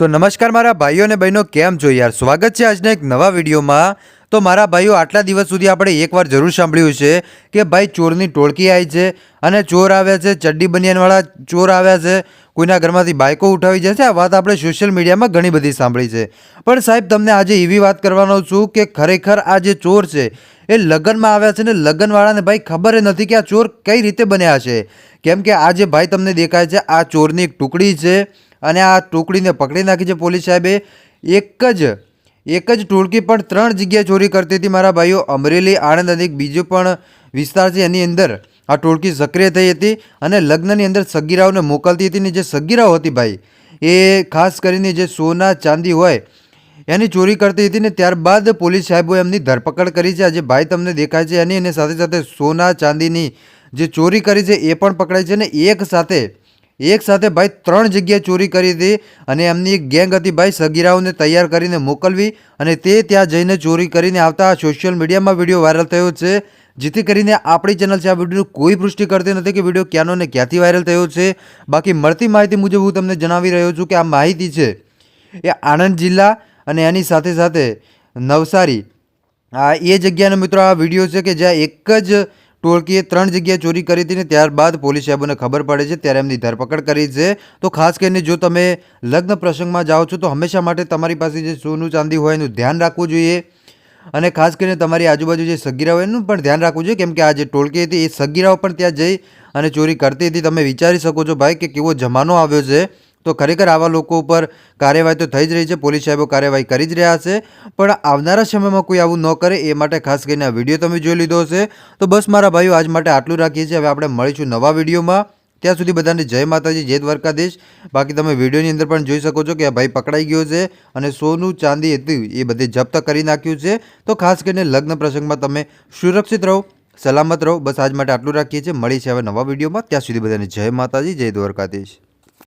તો નમસ્કાર મારા ભાઈઓ અને બહેનો, કેમ છો યાર? સ્વાગત છે આજના એક નવા વિડીયોમાં. તો મારા ભાઈઓ, આટલા દિવસ સુધી આપણે એકવાર જરૂર સાંભળ્યું છે કે ભાઈ ચોરની ટોળકી આવી છે અને ચોર આવ્યા છે, ચડ્ડી બનિયાનવાળા ચોર આવ્યા છે, કોઈના ઘરમાંથી બાઇકો ઉઠાવી છે. આ વાત આપણે સોશિયલ મીડિયામાં ઘણી બધી સાંભળી છે. પણ સાહેબ, તમને આજે એવી વાત કરવાનો છું કે ખરેખર આ જે ચોર છે, એ લગ્નમાં આવ્યા છે ને લગ્નવાળાને ભાઈ ખબર નથી કે આ ચોર કઈ રીતે બન્યા છે. કેમ કે આ જે ભાઈ તમને દેખાય છે, આ ચોરની એક ટુકડી છે અને આ ટુકડીને પકડી નાખી છે પોલીસ સાહેબે. એક જ એક જ ટોળકી પણ ત્રણ જગ્યાએ ચોરી કરતી હતી મારા ભાઈઓ. અમરેલી, આણંદ અને બીજો પણ વિસ્તાર છે એની અંદર. આ ટોળકી સક્રિય થઈ હતી અને લગ્નની અંદર સગીરાઓને મોકલતી હતી ને જે સગીરાઓ હતી ભાઈ, એ ખાસ કરીને જે સોના, ચાંદી હોય, એની ચોરી કરતી હતી ને ત્યારબાદ પોલીસ સાહેબોએ એમની ધરપકડ કરી છે. આજે ભાઈ તમને દેખાય છે એની અને સાથે સાથે સોના, ચાંદીની જે ચોરી કરી છે એ પણ પકડાઈ છે ને એક સાથે એક સાથે ભાઈ ત્રણ જગ્યાએ ચોરી કરી હતી અને એમની એક ગેંગ હતી ભાઈ સગીરાઓને તૈયાર કરીને મોકલવી અને તે ત્યાં જઈને ચોરી કરીને આવતા સોશિયલ મીડિયામાં વીડિયો વાયરલ થયો છે, જેથી કરીને આપણી ચેનલ છે, આ વિડીયોની કોઈ પુષ્ટિ કરતી નથી કે વીડિયો ક્યાંનો ને ક્યાંથી વાયરલ થયો છે. બાકી મળતી માહિતી મુજબ હું તમને જણાવી રહ્યો છું કે આ માહિતી છે એ આણંદ જિલ્લા અને એની સાથે સાથે નવસારી. આ એ જગ્યાનો મિત્રો, આ વીડિયો છે કે જ્યાં એક જ ટોળકીએ ત્રણ જગ્યાએ ચોરી કરી હતી ને ત્યારબાદ પોલીસ સાહેબોને ખબર પડે છે, ત્યારે એમની ધરપકડ કરી છે. તો ખાસ કરીને જો તમે લગ્ન પ્રસંગમાં જાઓ છો, તો હંમેશા માટે તમારી પાસે જે સોનું ચાંદી હોય એનું ધ્યાન રાખવું જોઈએ. અને ખાસ કરીને તમારી આજુબાજુ જે સગીરાઓ એનું પણ ધ્યાન રાખવું જોઈએ, કેમ કે આ જે ટોળકી હતી, એ સગીરાઓ પણ ત્યાં જઈ અને ચોરી કરતી હતી. તમે વિચારી શકો છો ભાઈ કે કેવો જમાનો આવ્યો છે. તો ખરેખર આવા લોકો ઉપર કાર્યવાહી તો થઈ જ રહી છે. પોલીસ સાહેબો કાર્યવાહી કરી જ રહ્યા છે. પણ આવનારા સમયમાં કોઈ આવું ન કરે એ માટે ખાસ કરીને આ વીડિયો તમે જોઈ લીધો હશે. તો બસ મારા ભાઈઓ, આજ માટે આટલું રાખીએ છીએ. હવે આપણે મળીશું નવા વિડીયોમાં. ત્યાં સુધી બધાને જય માતાજી, જય દ્વારકાધીશ. બાકી તમે વિડીયોની અંદર પણ જોઈ શકો છો કે આ ભાઈ પકડાઈ ગયો છે અને સોનું, ચાંદી હતું એ બધે જપ્ત કરી નાખ્યું છે. તો ખાસ કરીને લગ્ન પ્રસંગમાં તમે સુરક્ષિત રહો, સલામત રહો. બસ આજ માટે આટલું રાખીએ છીએ. મળી છે હવે નવા વિડીયોમાં. ત્યાં સુધી બધાને જય માતાજી, જય દ્વારકાધીશ.